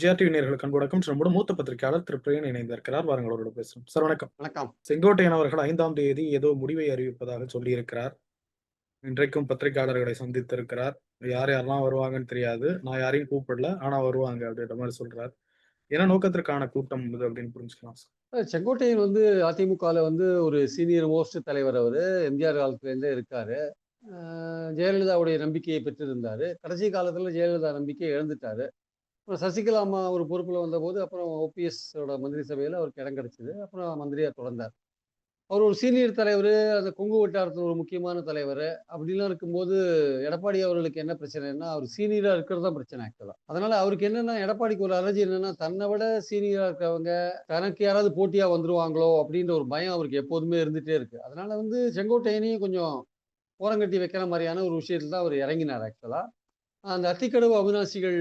ஜிஆர்டிவி நேயர்களுக்கு அன்பு வணக்கம். நம்மோட மூத்த பத்திரிகையாளர் திரு பிரியன் இணைந்திருக்கிறார் வாருங்கள் அவரோட பேசுறோம் சார் வணக்கம். வணக்கம். செங்கோட்டையன் அவர்கள் ஐந்தாம் தேதி ஏதோ முடிவை அறிவிப்பதாக சொல்லியிருக்கிறார். இன்றைக்கும் பத்திரிகையாளர்களை சந்தித்திருக்கிறார். யார் யாரெல்லாம் வருவாங்கன்னு தெரியாது. நான் யாரையும் கூப்பிடல. ஆனா வருவாங்க அப்படின்ற மாதிரி சொல்றார். என்ன நோக்கத்திற்கான கூட்டம் இது அப்படின்னு புரிஞ்சுக்கலாம் சார். செங்கோட்டையன் வந்து அதிமுகவில் வந்து ஒரு சீனியர் மோஸ்ட் தலைவர் அவர். எம்ஜிஆர் காலத்துலேருந்தே இருக்காரு. ஜெயலலிதாவுடைய நம்பிக்கையை பெற்றிருந்தாரு. கடைசி காலத்தில் ஜெயலலிதா நம்பிக்கையை இழந்துட்டாரு. அப்புறம் சசிகலா அம்மா ஒரு பொறுப்பில் வந்தபோது அப்புறம் ஓபிஎஸோட மந்திரி சபையில் அவருக்கு இடம் கிடச்சிது. அப்புறம் மந்திரியாக தொடர்ந்தார். அவர் ஒரு சீனியர் தலைவர் அந்த கொங்கு வட்டாரத்தில் ஒரு முக்கியமான தலைவர். அப்படிலாம் இருக்கும்போது எடப்பாடி அவர்களுக்கு என்ன பிரச்சனைன்னா அவர் சீனியராக இருக்கிறது தான் பிரச்சனை ஆக்சுவலாக அதனால் அவருக்கு என்னென்னா எடப்பாடிக்கு ஒரு அலர்ஜி என்னென்னா தன்னை விட சீனியராக இருக்கிறவங்க தனக்கு யாராவது போட்டியாக வந்துருவாங்களோ அப்படின்ற ஒரு பயம் அவருக்கு எப்போதுமே இருந்துகிட்டே இருக்குது அதனால் வந்து செங்கோட்டையனையும் கொஞ்சம் ஓரங்கட்டி வைக்கிற மாதிரியான ஒரு விஷயத்தில் தான் அவர் இறங்கினார் ஆக்சுவலாக அந்த அத்திக்கடவு அவிநாசிகள்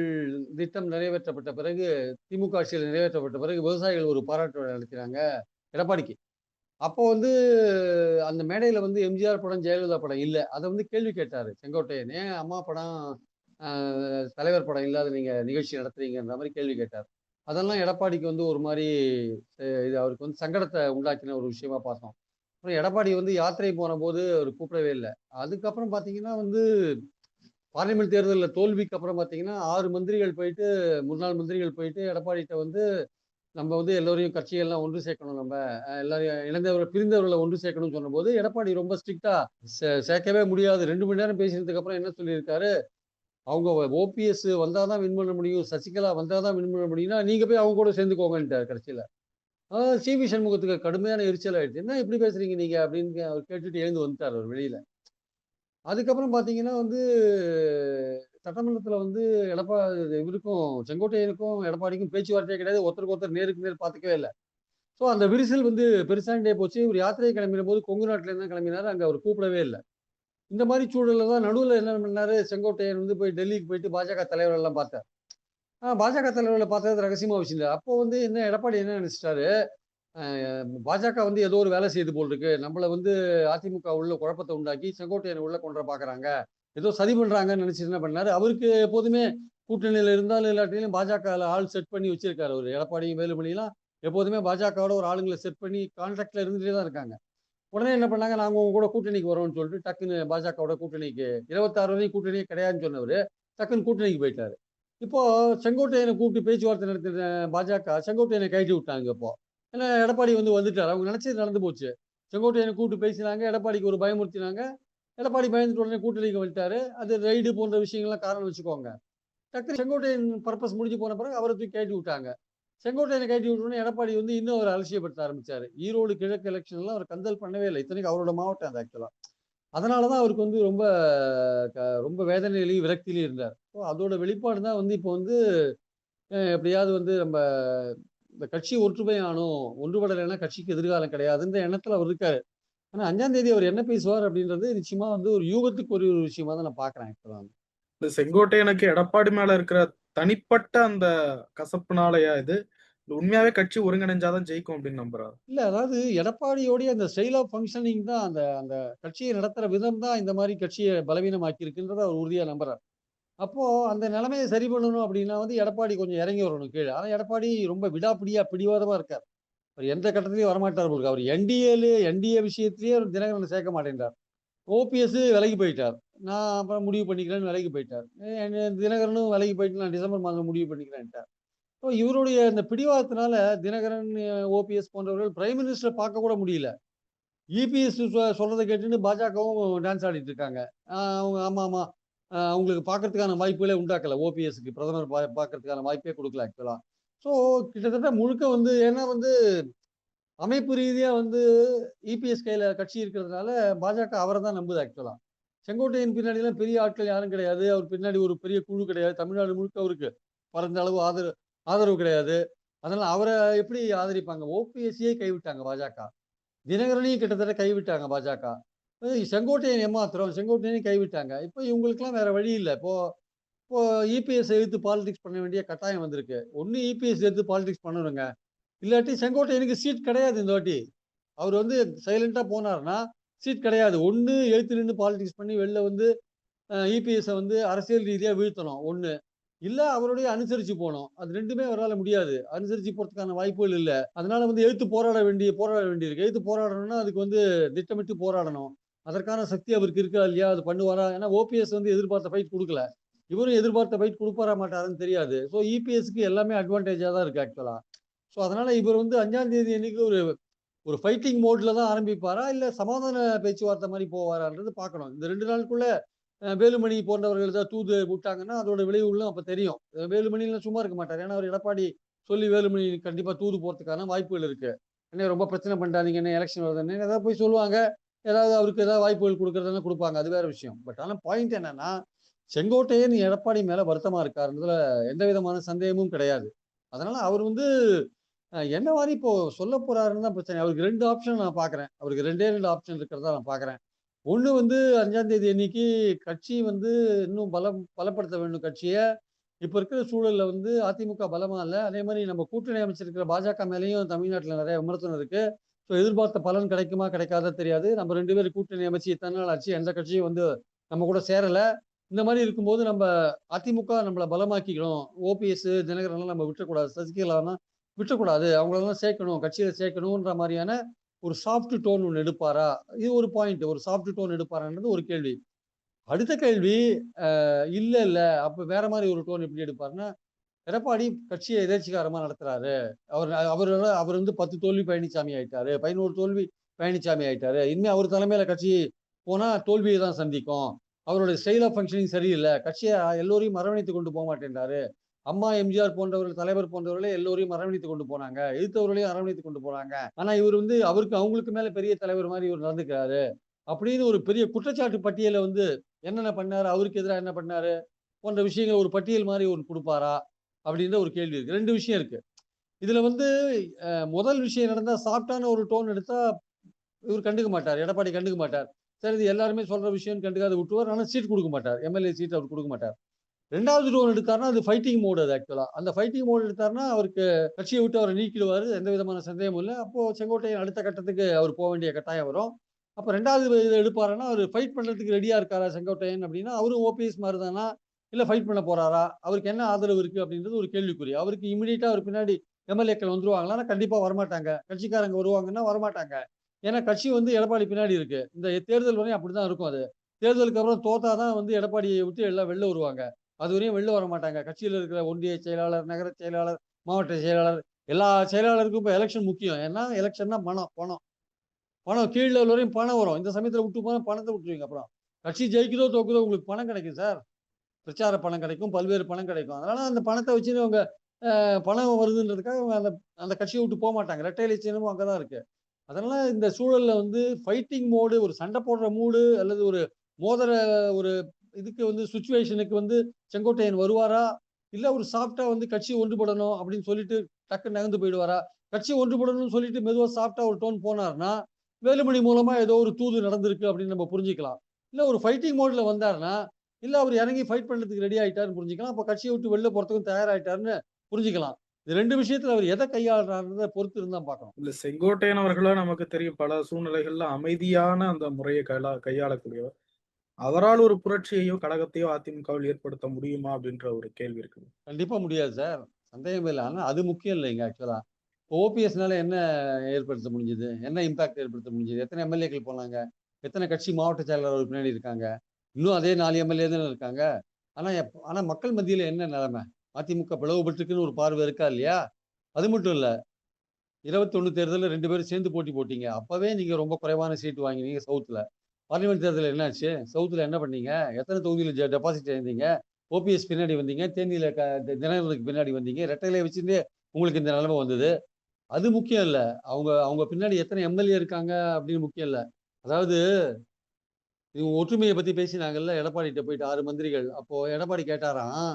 திட்டம் நிறைவேற்றப்பட்ட பிறகு திமுக ஆட்சியில் நிறைவேற்றப்பட்ட பிறகு விவசாயிகள் ஒரு பாராட்டு விழா நடத்தினாங்க எடப்பாடிக்கு. அப்போ வந்து அந்த மேடையில் வந்து எம்ஜிஆர் படம் ஜெயலலிதா படம் இல்லை. அதை வந்து கேள்வி கேட்டார் செங்கோட்டையன். ஏன் அம்மா படம் தலைவர் படம் இல்லாத நீங்கள் நிகழ்ச்சி நடத்துறீங்கன்ற மாதிரி கேள்வி கேட்டார். அதெல்லாம் எடப்பாடிக்கு வந்து ஒரு மாதிரி இது அவருக்கு வந்து சங்கடத்தை உண்டாக்கின ஒரு விஷயமா பார்த்தோம். அப்புறம் எடப்பாடி வந்து யாத்திரை போன போது அவர் கூப்பிடவே இல்லை. அதுக்கப்புறம் பார்த்தீங்கன்னா வந்து பார்லிமெண்ட் தேர்தலில் தோல்விக்கு அப்புறம் பார்த்தீங்கன்னா ஆறு மந்திரிகள் போயிட்டு முன்னாள் மந்திரிகள் போயிட்டு எடப்பாடிகிட்ட வந்து நம்ம வந்து எல்லோரையும் கட்சிகள்லாம் ஒன்று சேர்க்கணும் நம்ம. எல்லாரையும் இழந்தவர்கள் பிரிந்தவர்களை ஒன்று சேர்க்கணும்னு சொன்னபோது எடப்பாடி ரொம்ப ஸ்ட்ரிக்டா சேர்க்கவே முடியாது. ரெண்டு மணி நேரம் பேசினதுக்கு அப்புறம் என்ன சொல்லியிருக்காரு? அவங்க ஓபிஎஸ் வந்தால் தான் வின் பண்ண முடியும் சசிகலா வந்தால் தான் வின் பண்ண முடியும்னா நீங்கள் போய் அவங்க கூட சேர்ந்துக்கோங்கன்ட்டார் கடைசியில். சிவி சண்முகத்துக்கு கடுமையான எரிச்சல் ஆயிடுச்சு. என்ன இப்படி பேசுறீங்க நீங்கள் அப்படின்னு அவர் கேட்டுட்டு எழுந்து வந்துட்டார் அவர் வெளியில். அதுக்கப்புறம் பார்த்தீங்கன்னா வந்து சட்டமன்றத்தில் வந்து எடப்பா இவருக்கும் செங்கோட்டையனுக்கும் எடப்பாடிக்கும் பேச்சுவார்த்தையே கிடையாது. ஒருத்தருக்கு ஒருத்தர் நேருக்கு நேர் பார்த்துக்கவே இல்லை. ஸோ அந்த விரிசல் வந்து பெருசாண்டே போச்சு. இவர் யாத்திரை கிளம்பின போது கொங்கு நாட்டிலேருந்து தான் கிளம்பினார். அங்கே அவர் கூப்பிடவே இல்லை. இந்த மாதிரி சூழலில் தான் நடுவில் என்ன பண்ணார்? செங்கோட்டையன் வந்து போய் டெல்லிக்கு போயிட்டு பாஜக தலைவரெல்லாம் பார்த்தார். பாஜக தலைவர்களை பார்த்தது ரகசியமாக வச்சுருந்தார் அப்போ வந்து என்ன எடப்பாடி என்ன நினச்சிட்டாரு? பாஜக வந்து ஏதோ ஒரு வேலை செய்து போல் இருக்கு. நம்மளை வந்து அதிமுக உள்ள குழப்பத்தை உண்டாக்கி செங்கோட்டையனை உள்ள கொண்டு பார்க்குறாங்க ஏதோ சதி பண்றாங்கன்னு நினைச்சு என்ன பண்ணாரு? அவருக்கு எப்போதுமே கூட்டணியில் இருந்தாலும் இல்லாட்டிலும் பாஜக ஆள் செட் பண்ணி வச்சிருக்காரு அவர். எடப்பாடியும் வேலுமணிலாம் எப்போதுமே பாஜகவோட ஒரு ஆளுங்களை செட் பண்ணி கான்ட்ராக்ட்ல இருந்துட்டே தான் இருக்காங்க. உடனே என்ன பண்ணாங்க? நாங்க உங்க கூட கூட்டணிக்கு வரோம்னு சொல்லிட்டு டக்குன்னு பாஜகவோட கூட்டணிக்கு இருபத்தாறு வரையும் கூட்டணியே கிடையாதுன்னு சொன்னவர் டக்குன்னு கூட்டணிக்கு போயிட்டாரு. இப்போ செங்கோட்டையனை கூப்பிட்டு பேச்சுவார்த்தை நடத்தின பாஜக செங்கோட்டையனை கழட்டி விட்டாங்க இப்போ. ஏன்னா எடப்பாடி வந்து வந்துட்டார். அவங்க நினைச்சது நடந்து போச்சு. செங்கோட்டையனை கூப்பிட்டு பேசினாங்க. எடப்பாடிக்கு ஒரு பயமுறுத்தினாங்க எடப்பாடி பயந்துட்டு உடனே கூட்டணிக்கு வந்துட்டாரு. அது ரைடு போன்ற விஷயங்கள்லாம் காரணம் வச்சுக்கோங்க. டக்குனு செங்கோட்டையன் பர்பஸ் முடிஞ்சு போன பிறகு அவரை தூக்கி கேட்டு விட்டாங்க. செங்கோட்டையனை கழட்டி விட்டோன்னே எடப்பாடி வந்து இன்னும் அவர் அலட்சியப்படுத்த ஆரம்பிச்சார். ஈரோடு கிழக்கு எலெக்ஷன்லாம் அவர் கந்தல் பண்ணவே இல்லை. இத்தனைக்கு அவரோட மாவட்டம் அது ஆக்சுவலாக அதனால தான் அவருக்கு வந்து ரொம்ப க- ரொம்ப வேதனையிலையும் விரக்தியிலையும் இருந்தார். ஸோ அதோட வெளிப்பாடு தான் வந்து இப்போ வந்து எப்படியாவது வந்து நம்ம இந்த கட்சி ஒற்றுமை ஆனும் ஒன்றுபடலைன்னா கட்சிக்கு எதிர்காலம் கிடையாதுன்ற எண்ணத்துல அவர் இருக்காரு. ஆனா அஞ்சாம் தேதி அவர் என்ன பேசுவார் அப்படின்றது நிச்சயமா வந்து ஒரு யூகத்துக்கு ஒரு ஒரு விஷயமா தான் நான் பாக்குறேன் இந்த செங்கோட்டையனுக்கு எடப்பாடி மேல இருக்கிற தனிப்பட்ட அந்த கசப்புனாலயா இது? உண்மையாவே கட்சி ஒருங்கிணைஞ்சாதான் ஜெயிக்கும் அப்படின்னு நம்புறாரு. இல்ல அதாவது எடப்பாடியோடைய அந்த ஸ்டைல் ஆஃப் ஃபங்க்ஷனிங் தான் அந்த அந்த கட்சியை நடத்துற விதம் தான் இந்த மாதிரி கட்சியை பலவீனமாக்கி இருக்குன்றத அவர் உறுதியா நம்புறார். அப்போ அந்த நிலைமையை சரி பண்ணணும் அப்படின்னா வந்து எடப்பாடி கொஞ்சம் இறங்கி வரணும் கீழே. ஆனால் எடப்பாடி ரொம்ப விடாப்பிடியா பிடிவாதமா இருக்கார். அவர் எந்த கட்டத்திலையும் வரமாட்டார் போல அவர் என்டிஏல என்டிஏ விஷயத்திலேயே அவர் தினகரனை சேர்க்க மாட்டேன்றார். ஓபிஎஸ் விலகி போயிட்டார். நான் அப்புறம் முடிவு பண்ணிக்கிறேன்னு விலகி போயிட்டார். தினகரனும் விலகி போயிட்டு நான் டிசம்பர் மாதம் முடிவு பண்ணிக்கிறேன்ட்டார். ஸோ இவருடைய இந்த பிடிவாதத்தினால தினகரன் ஓபிஎஸ் போன்றவர்கள் பிரைம் மினிஸ்டர் பார்க்க கூட முடியல. இபிஎஸ் சொல்றதை கேட்டுன்னு பாஜகவும் டான்ஸ் ஆடிட்டு இருக்காங்க. அவங்க ஆமா ஆமா அவங்களுக்கு பார்க்கறதுக்கான வாய்ப்புகளே உண்டாக்கல. ஓபிஎஸ்க்கு பிரதமர் பா பார்க்கறதுக்கான வாய்ப்பே கொடுக்கல ஆக்சுவலாக ஸோ கிட்டத்தட்ட முழுக்க வந்து ஏன்னா வந்து அமைப்பு ரீதியாக வந்து இபிஎஸ் கையில் கட்சி இருக்கிறதுனால பாஜக அவரை தான் நம்புது ஆக்சுவலாக செங்கோட்டையின் பின்னாடிலாம் பெரிய ஆட்கள் யாரும் கிடையாது. அவர் பின்னாடி ஒரு பெரிய குழு கிடையாது. தமிழ்நாடு முழுக்க அவருக்கு பரந்த அளவு ஆதரவு ஆதரவு கிடையாது. அதனால் அவரை எப்படி ஆதரிப்பாங்க? ஓபிஎஸ்சியே கைவிட்டாங்க பாஜக. தினகரனையும் கிட்டத்தட்ட கைவிட்டாங்க பாஜக. செங்கோட்டையன் ஏமாத்திரம் செங்கோட்டையனையும் கைவிட்டாங்க. இப்போ இவங்களுக்குலாம் வேற வழி இல்லை. இப்போ இப்போ இபிஎஸ் எதிர்த்து பாலிடிக்ஸ் பண்ண வேண்டிய கட்டாயம் வந்திருக்கு. ஒன்று இபிஎஸ் எதிர்த்து பாலிடிக்ஸ் பண்ணணுங்க. இல்லாட்டி செங்கோட்டையனுக்கு சீட் கிடையாது இந்த வாட்டி. அவர் வந்து சைலண்டாக போனார்னா சீட் கிடையாது. ஒன்று எழுத்து நின்று பாலிடிக்ஸ் பண்ணி வெளில வந்து இபிஎஸ்ஸை வந்து அரசியல் ரீதியாக வீழ்த்தணும். ஒன்று இல்லை அவருடைய அனுசரித்து போகணும். அது ரெண்டுமே அவரால் முடியாது. அனுசரித்து போகிறதுக்கான வாய்ப்புகள் இல்லை. அதனால வந்து எழுத்து போராட வேண்டிய போராட வேண்டியிருக்கு. எழுத்து போராடணும்னா அதுக்கு வந்து திட்டமிட்டு போராடணும். அதற்கான சக்தி அவருக்கு இருக்கா இல்லையா? அது பண்ணுவாரா? ஏன்னா ஓபிஎஸ் வந்து எதிர்பார்த்த ஃபைட் கொடுக்கல. இவரும் எதிர்பார்த்த ஃபைட் கொடுப்பாரா மாட்டாருன்னு தெரியாது. ஸோ இபிஎஸ்க்கு எல்லாமே அட்வான்டேஜாக தான் இருக்குது ஆக்சுவலாக ஸோ அதனால் இவர் வந்து அஞ்சாம் தேதி அன்னைக்கு ஒரு ஒரு ஃபைட்டிங் மோட்ல தான் ஆரம்பிப்பாரா? இல்லை சமாதான பேச்சுவார்த்தை மாதிரி போவாரான்றது பார்க்கணும். இந்த ரெண்டு நாளுக்குள்ளே வேலுமணி போன்றவர்கள் ஏதாவது தூது விட்டாங்கன்னா அதோட விளைவுகளும் அப்போ தெரியும். வேலுமணிலாம் சும்மா இருக்க மாட்டார். ஏன்னா அவர் எடப்பாடி சொல்லி வேலுமணி கண்டிப்பாக தூது போகிறதுக்கான வாய்ப்புகள் இருக்குது என்ன ரொம்ப பிரச்சனை பண்ணிட்டாதீங்க என்ன எலெக்ஷன் வருதுன்னு. ஏதாவது போய் சொல்லுவாங்க. ஏதாவது அவருக்கு ஏதாவது வாய்ப்புகள் கொடுக்கறதுனா கொடுப்பாங்க. அது வேற விஷயம். பட் ஆனால் பாயிண்ட் என்னன்னா செங்கோட்டையன் எடப்பாடி மேல வருத்தமா இருக்காருன்றதுல எந்த விதமான சந்தேகமும் கிடையாது. அதனால அவர் வந்து என்ன மாதிரி இப்போ சொல்ல போறாருன்னு தான் பிரச்சனை. அவருக்கு ரெண்டு ஆப்ஷன் நான் பாக்குறேன். அவருக்கு ரெண்டே ரெண்டு ஆப்ஷன் இருக்கிறதா நான் பாக்குறேன். ஒண்ணு வந்து அஞ்சாம் தேதி அன்னைக்கு கட்சி வந்து இன்னும் பலம் பலப்படுத்த வேண்டும் கட்சியை. இப்போ இருக்கிற சூழல்ல வந்து அதிமுக பலமா இல்லை. அதே மாதிரி நம்ம கூட்டணி அமைச்சிருக்கிற பாஜக மேலேயும் தமிழ்நாட்டில் நிறைய விமர்சனம் இருக்கு. ஸோ எதிர்பார்த்த பலன் கிடைக்குமா கிடைக்காத தெரியாது. நம்ம ரெண்டு பேரும் கூட்டணி அமைச்சு இத்தனை நாள் ஆச்சு. எந்த கட்சியும் வந்து நம்ம கூட சேரலை. இந்த மாதிரி இருக்கும்போது நம்ம அதிமுக நம்மளை பலமாக்கிக்கணும். ஓபிஎஸ் தினகரன்லாம் நம்ம விட்டுறக்கூடாது. சசிகலாலாம் விட்டுறக்கூடாது. அவங்களெல்லாம் சேர்க்கணும் கட்சியில் சேர்க்கணுன்ற மாதிரியான ஒரு சாஃப்ட் டோன் ஒன்று எடுப்பாரா? இது ஒரு பாயிண்ட் ஒரு சாஃப்ட் டோன் எடுப்பாரான்றது ஒரு கேள்வி. அடுத்த கேள்வி இல்லை இல்லை. அப்போ வேற மாதிரி ஒரு டோன் எப்படி எடுப்பாருன்னா எடப்பாடி கட்சியை எதேச்சிகாரமா நடத்துறாரு? அவர் அவர் அவர் வந்து பத்து தோல்வி பழனிசாமி ஆயிட்டாரு பதினோரு தோல்வி பழனிசாமி ஆயிட்டாரு. இனிமே அவர் தலைமையில கட்சி போனா தோல்வியை தான் சந்திக்கும். அவருடைய ஸ்டைல் ஆஃப் ஃபங்க்ஷனிங் சரியில்லை. கட்சியை எல்லோரையும் அரவணைத்து கொண்டு போக மாட்டேன்றாரு. அம்மா எம்ஜிஆர் போன்றவர்கள் தலைவர் போன்றவர்களே எல்லோரையும் அரவணைத்து கொண்டு போனாங்க. எதிர்த்தவர்களையும் அரவணைத்து கொண்டு போனாங்க. ஆனா இவர் வந்து அவருக்கு அவங்களுக்கு மேல பெரிய தலைவர் மாதிரி இவர் நடந்துக்கிறாரு. அப்படின்னு ஒரு பெரிய குற்றச்சாட்டு பட்டியலை வந்து என்னென்ன பண்ணாரு? அவருக்கு எதிராக என்ன பண்ணாரு? போன்ற விஷயங்கள் ஒரு பட்டியல் மாதிரி ஒரு கொடுப்பாரா? அப்படின்ற ஒரு கேள்வி இருக்கு. ரெண்டு விஷயம் இருக்கு. இதுல வந்து முதல் விஷயம் நடந்தா சாப்பிட்டான ஒரு டோன் எடுத்தா இவர் கண்டுக்க மாட்டார். எடப்பாடி கண்டுக்க மாட்டார். சரி இது எல்லாருமே சொல்ற விஷயம் கண்டுக்காத விட்டுவார் ஆனால் சீட் கொடுக்க மாட்டார். எம்எல்ஏ சீட் அவர் கொடுக்க மாட்டார். ரெண்டாவது டோன் எடுத்தாருன்னா அது ஃபைட்டிங் மோடு அது ஆக்சுவலா அந்த ஃபைட்டிங் மோடு எடுத்தாருன்னா அவருக்கு கட்சியை விட்டு அவரை நீக்கிடுவார். எந்த விதமான சந்தேகமும் இல்லை. அப்போ செங்கோட்டையன் அடுத்த கட்டத்துக்கு அவர் போக வேண்டிய கட்டாயம் வரும். அப்போ ரெண்டாவது இது எடுப்பாருன்னா அவர் ஃபைட் பண்ணுறதுக்கு ரெடியாக இருக்காரா செங்கோட்டையன் அப்படின்னா அவரும் ஓபிஎஸ் மாதிரி தானா இல்லை ஃபைட் பண்ண போறாரா? அவருக்கு என்ன ஆதரவு இருக்கு அப்படின்றது ஒரு கேள்விக்குறி. அவருக்கு இமீடியட்டா அவர் பின்னாடி எம்எல்ஏக்கள் வந்துருவாங்களா? கண்டிப்பா வரமாட்டாங்க. கட்சிக்காரங்க வருவாங்கன்னா வரமாட்டாங்க. ஏன்னா கட்சி வந்து எடப்பாடி பின்னாடி இருக்கு. இந்த தேர்தல் வரையும் அப்படிதான் இருக்கும் அது. தேர்தலுக்கு அப்புறம் தோத்தாதான் வந்து எடப்பாடியை விட்டு எல்லாம் வெளில வருவாங்க. அது வரையும் வெளில வர மாட்டாங்க கட்சியில் இருக்கிற ஒன்றிய செயலாளர் நகர செயலாளர் மாவட்ட செயலாளர் எல்லா செயலாளருக்கும் இப்போ எலெக்ஷன் முக்கியம். ஏன்னா எலெக்ஷன்னா பணம் பணம். பணம் கீழே வரையும் பணம் வரும். இந்த சமயத்தில் விட்டு போனால் பணத்தை விட்டுருவீங்க அப்புறம். கட்சி ஜெயிக்குதோ தோக்குதோ உங்களுக்கு பணம் கிடைக்கும் சார். பிரச்சார பணம் கிடைக்கும் பல்வேறு பணம் கிடைக்கும். அதனால அந்த பணத்தை வச்சு அவங்க பணம் வருதுன்றதுக்காக அவங்க அந்த அந்த கட்சியை விட்டு போக மாட்டாங்க. ரெட்டையிலை சின்னமும் அங்கே தான் இருக்கு. அதனால இந்த சூழல்ல வந்து ஃபைட்டிங் மோடு ஒரு சண்டை போடுற மூடு அல்லது ஒரு மோதிர ஒரு இதுக்கு வந்து சுச்சுவேஷனுக்கு வந்து செங்கோட்டையன் வருவாரா? இல்ல ஒரு சாஃப்டா வந்து கட்சி ஒன்றுபடணும் அப்படின்னு சொல்லிட்டு டக்கு நகர்ந்து போயிடுவாரா? கட்சி ஒன்றுபடணும்னு சொல்லிட்டு மெதுவா சாஃப்டா ஒரு டோன் போனார்னா வேலுமணி மூலமா ஏதோ ஒரு தூது நடந்திருக்கு அப்படின்னு நம்ம புரிஞ்சுக்கலாம். இல்ல ஒரு ஃபைட்டிங் மோட்ல வந்தாருன்னா இல்ல அவர் இறங்கி ஃபைட் பண்றதுக்கு ரெடி ஆயிட்டாருன்னு புரிஞ்சுக்கலாம். அப்ப கட்சியை விட்டு வெளில போறதுக்கும் தயாராயிட்டாருன்னு புரிஞ்சுக்கலாம். இந்த ரெண்டு விஷயத்துல அவர் எதை கையாளுறாருன்றத பொறுத்து இருந்தா பார்க்கணும். இல்ல செங்கோட்டையன் அவர்களா நமக்கு தெரியும். பல சூழ்நிலைகள்ல அமைதியான அந்த முறையை கையாள கையாளக்கூடியவர். அவரால் ஒரு புரட்சியையோ கழகத்தையோ அதிமுகவில் ஏற்படுத்த முடியுமா அப்படின்ற ஒரு கேள்வி இருக்குது. கண்டிப்பா முடியாது சார். சந்தேகமே இல்லை. ஆனா அது முக்கியம் இல்லைங்க ஆக்சுவலா ஓபிஎஸ்னால என்ன ஏற்படுத்த முடிஞ்சது? என்ன இம்பாக்ட் ஏற்படுத்த முடிஞ்சது? எத்தனை எம்எல்ஏக்கள் போனாங்க? எத்தனை கட்சி மாவட்ட செயலாளர் பின்னாடி இருக்காங்க? இன்னும் அதே நாலு எம்எல்ஏ தானே இருக்காங்க. ஆனால் எப்- ஆனால் மக்கள் மத்தியில் என்ன நிலைமை? அதிமுக பிளவுபட்டுருக்குன்னு ஒரு பார்வை இருக்கா இல்லையா? அது மட்டும் இல்லை. இருபத்தொன்னு தேர்தலில் ரெண்டு பேரும் சேர்ந்து போட்டி போட்டிங்க. அப்போவே நீங்கள் ரொம்ப குறைவான சீட் வாங்கினீங்க சவுத்தில். பார்லிமெண்ட் தேர்தல் என்னாச்சு? சவுத்தில் என்ன பண்ணீங்க? எத்தனை தொகுதியில் டெபாசிட் இருந்தீங்க ஓபிஎஸ் பின்னாடி வந்தீங்க. தேனியில் க தினங்களுக்கு பின்னாடி வந்தீங்க. ரெட்டையில வச்சுட்டு உங்களுக்கு இந்த நிலைமை வந்தது. அது முக்கியம் இல்லை. அவங்க அவங்க பின்னாடி எத்தனை எம்எல்ஏ இருக்காங்க அப்படின்னு முக்கியம் இல்லை. அதாவது இவங்க ஒற்றுமையை பத்தி பேசினாங்கல்ல எடப்பாடிகிட்ட போயிட்டு ஆறு மந்திரிகள். அப்போ எடப்பாடி கேட்டாராம்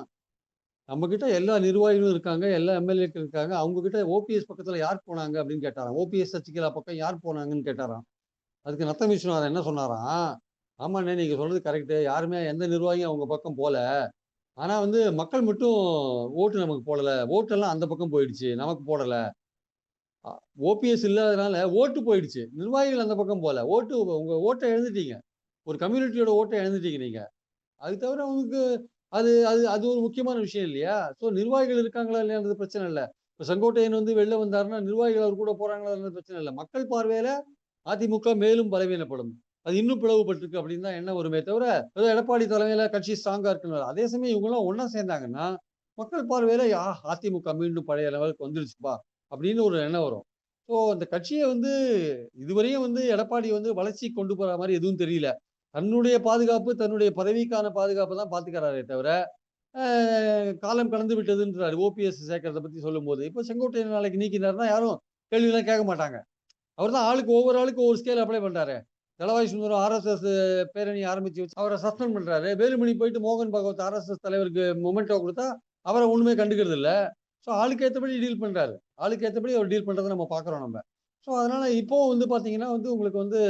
நம்ம கிட்ட எல்லா நிர்வாகிகளும் இருக்காங்க எல்லா எம்எல்ஏக்கள் இருக்காங்க அவங்க கிட்ட ஓபிஎஸ் பக்கத்துல யார் போனாங்க அப்படின்னு கேட்டாராம். ஓபிஎஸ் சச்சிகலா பக்கம் யார் போனாங்கன்னு கேட்டாராம். அதுக்கு நத்தம் விஸ்வநாதன் என்ன சொன்னாராம் ஆமாண்ணே நீங்க சொல்றது கரெக்டு யாருமே எந்த நிர்வாகியும் அவங்க பக்கம் போல. ஆனா வந்து மக்கள் மட்டும் ஓட்டு நமக்கு போடல. ஓட்டெல்லாம் அந்த பக்கம் போயிடுச்சு நமக்கு போடல. ஓபிஎஸ் இல்லாதனால ஓட்டு போயிடுச்சு. நிர்வாகிகள் அந்த பக்கம் போல. ஓட்டு உங்க ஓட்டை எழுந்துட்டீங்க ஒரு கம்யூனிட்டியோட ஓட்டை இழந்துட்டீங்க நீங்க. அது தவிர உங்களுக்கு அது அது அது ஒரு முக்கியமான விஷயம் இல்லையா? ஸோ நிர்வாகிகள் இருக்காங்களா இல்லையான்றது பிரச்சனை இல்லை. இப்போ செங்கோட்டையன் வந்து வெளில வந்தாருன்னா நிர்வாகிகள் அவர் கூட போறாங்களா பிரச்சனை இல்லை. மக்கள் பார்வையில அதிமுக மேலும் பலவீனப்படும். அது இன்னும் பிளவுபட்டிருக்கு அப்படின்னு தான் என்ன வருமே தவிர ஏதோ எடப்பாடி தலைமையில கட்சி ஸ்ட்ராங்கா இருக்குன்னு அதே சமயம் இவங்கெல்லாம் ஒன்னா சேர்ந்தாங்கன்னா மக்கள் பார்வையில யா அதிமுக மீண்டும் பழைய லெவலுக்கு வந்துருச்சுப்பா அப்படின்னு ஒரு எண்ணம் வரும். ஸோ அந்த கட்சியை வந்து இதுவரையும் வந்து எடப்பாடி வந்து வளர்ச்சி கொண்டு போற மாதிரி எதுவும் தெரியல. தன்னுடைய பாதுகாப்பு தன்னுடைய பதவிக்கான பாதுகாப்பு தான் பார்த்துக்கிறாரே தவிர காலம் கடந்து விட்டதுன்றாரு. ஓபிஎஸ் சேர்க்கறதை பற்றி சொல்லும்போது. இப்போ செங்கோட்டையன் நாளைக்கு நீக்கினாருன்னா யாரும் கேள்வியெல்லாம் கேட்க மாட்டாங்க. அவர் தான் ஆளுக்கு ஒவ்வொரு ஆளுக்கு ஒவ்வொரு ஸ்கேல் அப்ளை பண்ணுறாரு தலவாய் சுந்தரம் ஆர்எஸ்எஸ் பேரணி ஆரம்பிச்சு வச்சு அவரை சஸ்பெண்ட் பண்ணுறாரு வேலுமணி போயிட்டு மோகன் பகவத் ஆர்எஸ்எஸ் தலைவருக்கு மொமெண்டோ கொடுத்தா அவரை ஒன்றுமே கண்டுக்கிறது இல்லை ஸோ ஆளுக்கு ஏற்றபடி டீல் பண்ணுறாரு ஆளுக்கு ஏற்றபடி அவர் டீல் பண்ணுறதை நம்ம பார்க்குறோம் நம்ம. ஸோ அதனால இப்போ வந்து பாத்தீங்கன்னா வந்து உங்களுக்கு வந்து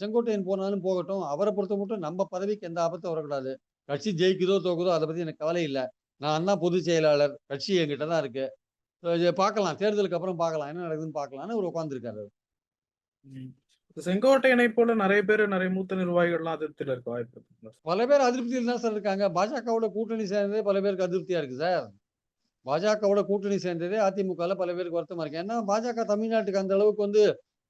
செங்கோட்டையன் போனாலும் போகட்டும். அவரை பொறுத்த மட்டும் நம்ம பதவிக்கு எந்த ஆபத்தும் வரக்கூடாது. கட்சி ஜெயிக்குதோ தோக்குதோ அதை பத்தி எனக்கு கவலை இல்லை. நான் தான் பொதுச் செயலாளர். கட்சி என்கிட்ட தான் இருக்கு. So, இதை பார்க்கலாம் தேர்தலுக்கு அப்புறம் பார்க்கலாம் என்ன நடக்குதுன்னு பார்க்கலாம்னு அவர் உட்காந்துருக்காரு. செங்கோட்டையனை போல நிறைய பேர் நிறைய மூத்த நிர்வாகிகள்லாம் அதிருப்தியில இருக்க வாய்ப்பு பல பேர் அதிருப்தியில் தான் சார் இருக்காங்க. பாஜகவோட கூட்டணி சேர்ந்ததே பல பேருக்கு அதிருப்தியா இருக்கு சார். பாஜகவோட கூட்டணி சேர்ந்ததே அதிமுகவில் பல பேருக்கு வருத்தமாக இருக்கு. ஏன்னா பாஜக தமிழ்நாட்டுக்கு அந்த அளவுக்கு வந்து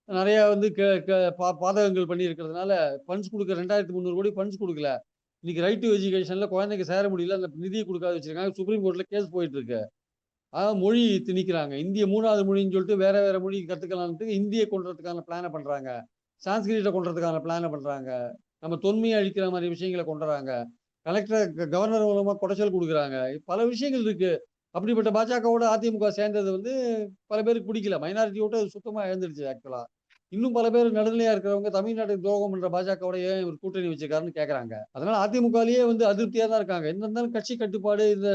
நிறையா வந்து கே- பா- பாதகங்கள் பண்ணியிருக்கிறதுனால ஃபண்ட்ஸ் கொடுக்க ரெண்டாயிரத்தி முந்நூறு கோடி ஃபண்ட்ஸ் கொடுக்கல. இன்னைக்கு ரைட் டு எஜுகேஷனில் குழந்தைக்கு சேர முடியல அந்த நிதியை கொடுக்காத வச்சிருக்காங்க. சுப்ரீம் கோர்ட்டில் கேஸ் போயிட்டு இருக்கு மொழி திணிக்கிறாங்க இந்திய மூணாவது மொழின்னு சொல்லிட்டு வேற வேற மொழி கற்றுக்கலான்ட்டு இந்தியை கொண்டுறதுக்கான பிளானை பண்ணுறாங்க சான்ஸ்கிரிட்டை கொண்டுறதுக்கான பிளானை பண்ணுறாங்க நம்ம தொன்மையை அழிக்கிற மாதிரி விஷயங்களை கொண்டுறாங்க. கலெக்டர் கவர்னர் மூலமாக குடைச்சல் கொடுக்குறாங்க. பல விஷயங்கள் இருக்குது அப்படிப்பட்ட பாஜகவோட அதிமுக சேர்ந்தது வந்து பல பேருக்கு பிடிக்கல. மைனாரிட்டி சுத்தமாக எழுந்துருச்சு ஆக்சுவலாக இன்னும் பல பேர் நடுநிலையா இருக்கிறவங்க தமிழ்நாட்டுக்கு துரோகம் பண்ற பாஜகவோட ஏன் ஒரு கூட்டணி வச்சிருக்காருன்னு கேட்குறாங்க அதனால அதிமுகலயே வந்து அதிருப்தியா தான் இருக்காங்க. என்ன இருந்தாலும் கட்சி கட்டுப்பாடு இந்த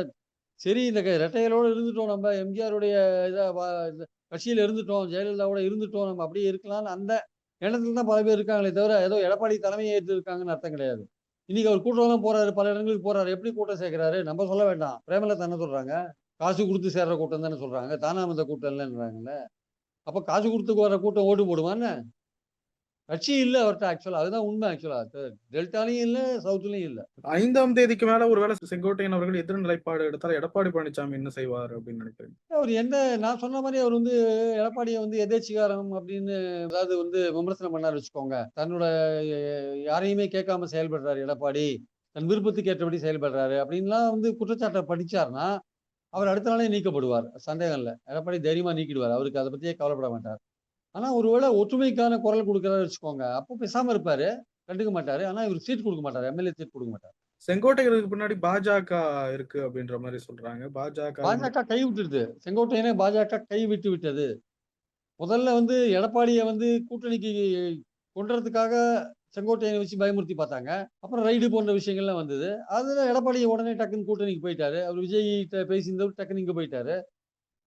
சரி இந்த க- ரெட்டையலோட இருந்துட்டோம் நம்ம எம்ஜிஆருடைய இதை கட்சியில் கட்சியில இருந்துட்டோம் ஜெயலலிதாவோட இருந்துட்டோம் நம்ம அப்படியே இருக்கலாம்னு அந்த இடத்துல தான் பல பேர் இருக்காங்களே தவிர ஏதோ எடப்பாடி தலைமையை ஏற்று இருக்காங்கன்னு அர்த்தம் கிடையாது. இன்னைக்கு அவர் கூட்டம்லாம் போறாரு பல இடங்களுக்கு போறாரு. எப்படி கூட்டம் சேர்க்கிறாரு? நம்ம சொல்ல வேண்டாம். பிரேமலதா என்ன சொல்றாங்க? காசு கொடுத்து சேர்ற கூட்டம் தானே சொல்றாங்க. தானா வந்த கூட்டம் இல்லைன்றாங்கல்ல அப்ப காசு கொடுத்து வர கூட்டம் ஓட்டு போடுவான்னு கட்சி இல்ல அவர்கிட்ட ஆக்சுவலா அதுதான் உண்மை ஆக்சுவலா டெல்டாலையும் இல்ல சவுத்துலயும் இல்ல. ஐந்தாம் தேதிக்கு மேல ஒருவேளை செங்கோட்டையன் அவர்கள் எதிர் நிலைப்பாடு எடுத்தால் எடப்பாடி பழனிசாமி என்ன செய்வார் அப்படின்னு நினைக்கிறேன் அவர் எந்த நான் சொன்ன மாதிரி அவர் வந்து எடப்பாடியை வந்து எதேச்சிகாரம் அப்படின்னு அதாவது வந்து விமர்சனம் பண்ணாரு வச்சுக்கோங்க. தன்னோட யாரையுமே கேட்காம செயல்படுறாரு எடப்பாடி. தன் விருப்பத்துக்கு ஏற்றபடி செயல்படுறாரு அப்படின்லாம் வந்து குற்றச்சாட்டை படிச்சாருன்னா அவர் அடுத்த நாளே நீக்கப்படுவார். சந்தேகம் இல்லை எடப்பாடி தைரியமா நீக்கிடுவார். அவருக்கு அதை பத்தியே கவலைப்பட மாட்டார். ஆனா ஒருவேளை ஒற்றுமைக்கான குரல் கொடுக்கறாரு வச்சுக்கோங்க அப்போ பேசாம இருப்பாரு. கண்டுக்க மாட்டாரு. ஆனா இவர் சீட் கொடுக்க மாட்டாரு. எம்எல்ஏ சீட் கொடுக்க மாட்டார். செங்கோட்டையருக்கு பின்னாடி பாஜக இருக்கு அப்படின்ற மாதிரி சொல்றாங்க. பாஜக பாஜக கை விட்டுடுது. செங்கோட்டையனை பாஜக கை விட்டு விட்டது. முதல்ல வந்து எடப்பாடியை வந்து கூட்டணிக்கு கொண்டுறதுக்காக செங்கோட்டையனை வச்சு பயமுறுத்தி பார்த்தாங்க. அப்புறம் ரைடு போன்ற விஷயங்கள்லாம் வந்தது. அதில் எடப்பாடி உடனே டக்குன்னு கூட்டணிக்கு போயிட்டாரு. அவர் விஜய் பேசியிருந்தவர் டக்குன்னு இங்கே போயிட்டாரு.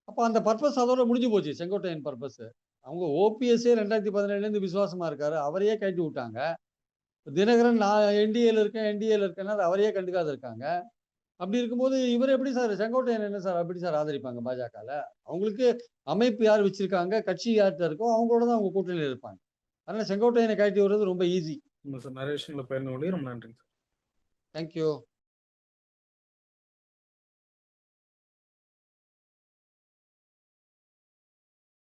அப்போ அந்த பர்பஸ் அதோட முடிஞ்சு போச்சு செங்கோட்டையன் பர்பஸ் அவங்க ஓபிஎஸ்ஸே ரெண்டாயிரத்தி பதினேழுலேருந்து விசுவாசமாக இருக்காரு. அவரையே கட்டி விட்டாங்க. தினகரன் நான் என்டிஏல இருக்கேன் என்டிஏல இருக்கேன்னா அவரையே கண்டுக்காத இருக்காங்க. அப்படி இருக்கும்போது இவர் எப்படி சார் செங்கோட்டையன் என்ன சார் எப்படி சார் ஆதரிப்பாங்க பாஜகவில் அவங்களுக்கு அமைப்பு யார் வச்சிருக்காங்க கட்சி யார்கிட்ட இருக்கோ அவங்களோட தான் அவங்க கூட்டணியில் இருப்பாங்க. அதனால செங்கோட்டையனை கட்டி விடுறது ரொம்ப ஈஸி நிறைய விஷயங்களை பயிர்ந்து ரொம்ப நன்றி தேங்க்யூ